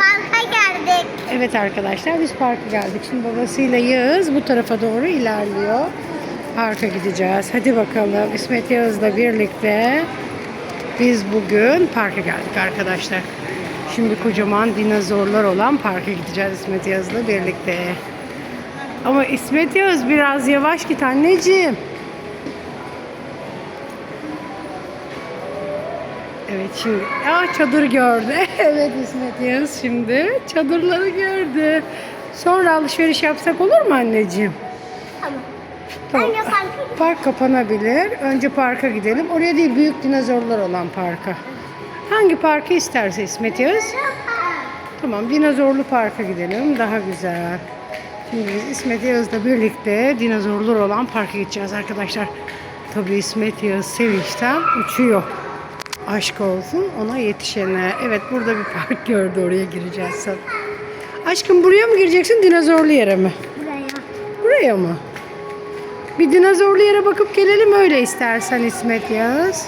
Parka geldik. Evet arkadaşlar biz parka geldik. Şimdi babasıyla Yağız bu tarafa doğru ilerliyor. Parka gideceğiz. Hadi bakalım İsmet Yağız'la birlikte biz bugün parka geldik arkadaşlar. Şimdi kocaman dinozorlar olan parka gideceğiz İsmet Yağız'la birlikte. Ama İsmet Yağız biraz yavaş git anneciğim. Evet şimdi Aa, çadır gördü. evet İsmet Yağız şimdi çadırları gördü. Sonra alışveriş yapsak olur mu anneciğim? Tamam. Tamam. Gidelim. Park kapanabilir. Önce parka gidelim. Oraya değil büyük dinozorlar olan parka. Hangi parkı isterse İsmet Yağız. Tamam dinozorlu parka gidelim. Daha güzel. Şimdi biz İsmet Yağız'la birlikte dinozorlar olan parka gideceğiz arkadaşlar. Tabii İsmet Yağız sevinçten uçuyor. Aşk olsun ona yetişene. Evet burada bir park gördü oraya gireceğiz. sana. Aşkım buraya mı gireceksin dinozorlu yere mi? Buraya. Buraya mı? Bir dinozorlu yere bakıp gelelim öyle istersen İsmet Yağız.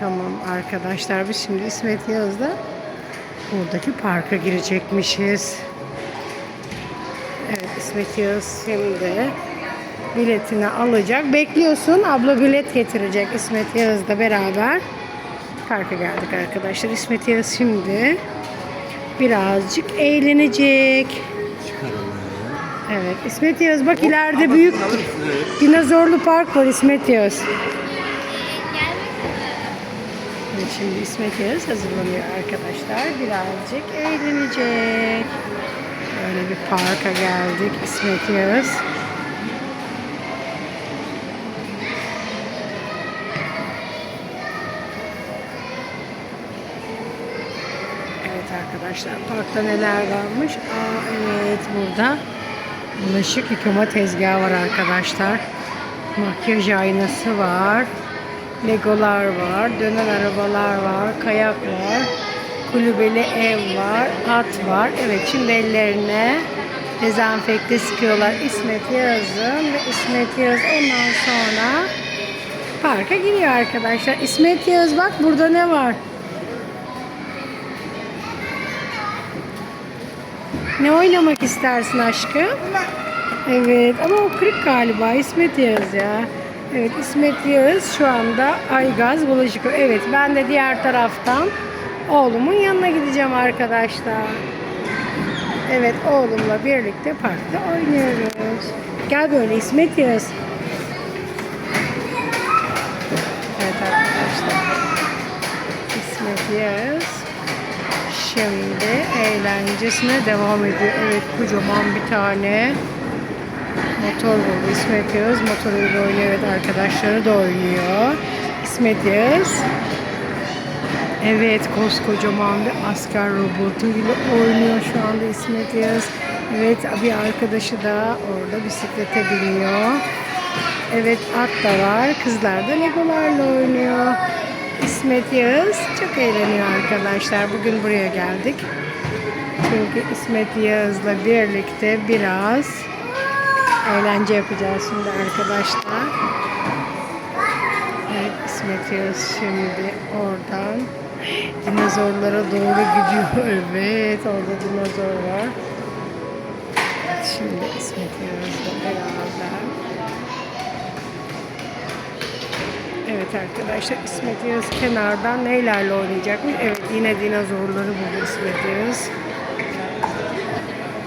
Tamam arkadaşlar biz şimdi İsmet Yağız'la buradaki parka girecekmişiz. Evet İsmet Yağız şimdi biletini alacak. Bekliyorsun abla bilet getirecek İsmet Yağız'la beraber. Parka geldik arkadaşlar. İsmet Yağız şimdi birazcık eğlenecek. Evet İsmet Yağız bak ileride büyük dinozorlu park var İsmet Yağız. Evet, şimdi İsmet Yağız hazırlanıyor arkadaşlar. Birazcık eğlenecek. Böyle bir parka geldik İsmet Yağız. Arkadaşlar parkta neler varmış? Aa evet burada bulaşık yıkama tezgahı var arkadaşlar. Makyaj aynası var. Legolar var. Dönen arabalar var. Kayak var. Kulübeli ev var. At var. Evet şimdi ellerine dezenfekte sıkıyorlar. İsmet Yağız'ın ve İsmet Yağız ondan sonra parka giriyor arkadaşlar. İsmet Yağız bak burada ne var? Ne oynamak istersin aşkım? Evet ama o kırık galiba İsmet Yağız ya. Evet İsmet Yağız şu anda Aygaz Bulaşık. Evet ben de diğer taraftan oğlumun yanına gideceğim arkadaşlar. Evet oğlumla birlikte parkta oynuyoruz. Gel böyle İsmet Yağız. Evet arkadaşlar. İsmet Yağız şimdi eğlencesine devam ediyor. Evet kocaman bir tane motor buldu İsmet Yağız. Motoruyla oynuyor. Evet arkadaşları da oynuyor. İsmet Yağız. Evet koskocaman bir asker robotuyla oynuyor şu anda İsmet Yağız. Evet bir arkadaşı da orada bisiklete biniyor. Evet at da var. Kızlar da legolarla oynuyor. İsmet Yağız çok eğleniyor arkadaşlar. Bugün buraya geldik. Çünkü İsmet Yağız'la birlikte biraz eğlence yapacağız şimdi arkadaşlar. Evet İsmet Yağız şimdi oradan dinozorlara doğru gidiyor. Evet orada dinozor var. Şimdi İsmet Yağız'la beraber Evet arkadaşlar İsmet Yağız kenardan neylerle oynayacakmış? Evet yine dinozorları buldu İsmet Yağız.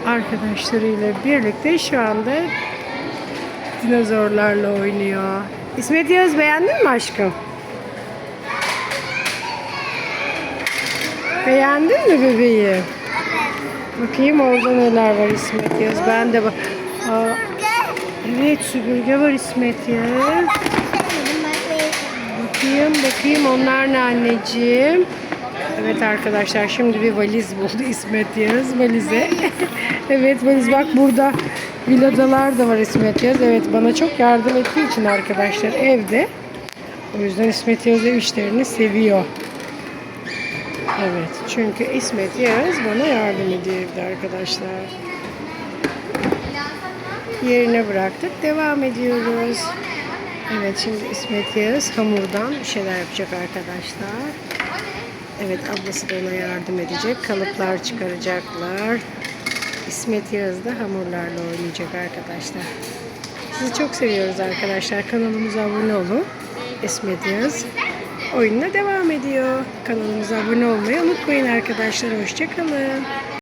Arkadaşlarıyla birlikte şu anda dinozorlarla oynuyor. İsmet Yağız beğendin mi aşkım? Beğendin mi bebeği? Bakayım orada neler var İsmet Yağız. Ben de bak. Aa, evet süpürge var İsmet Yağız. Bakayım bakayım onlar ne anneciğim? Evet arkadaşlar şimdi bir valiz buldu İsmet Yağız valize. evet valiz bak burada villadalar da var İsmet Yağız. Evet bana çok yardım ettiği için arkadaşlar evde. O yüzden İsmet Yağız ev işlerini seviyor. Evet çünkü İsmet Yağız bana yardım ediyor evde arkadaşlar. Yerine bıraktık devam ediyoruz. Evet şimdi İsmet Yağız hamurdan bir şeyler yapacak arkadaşlar. Evet ablası da ona yardım edecek. Kalıplar çıkaracaklar. İsmet Yağız da hamurlarla oynayacak arkadaşlar. Sizi çok seviyoruz arkadaşlar. Kanalımıza abone olun. İsmet Yağız oyununa devam ediyor. Kanalımıza abone olmayı unutmayın arkadaşlar. Hoşçakalın.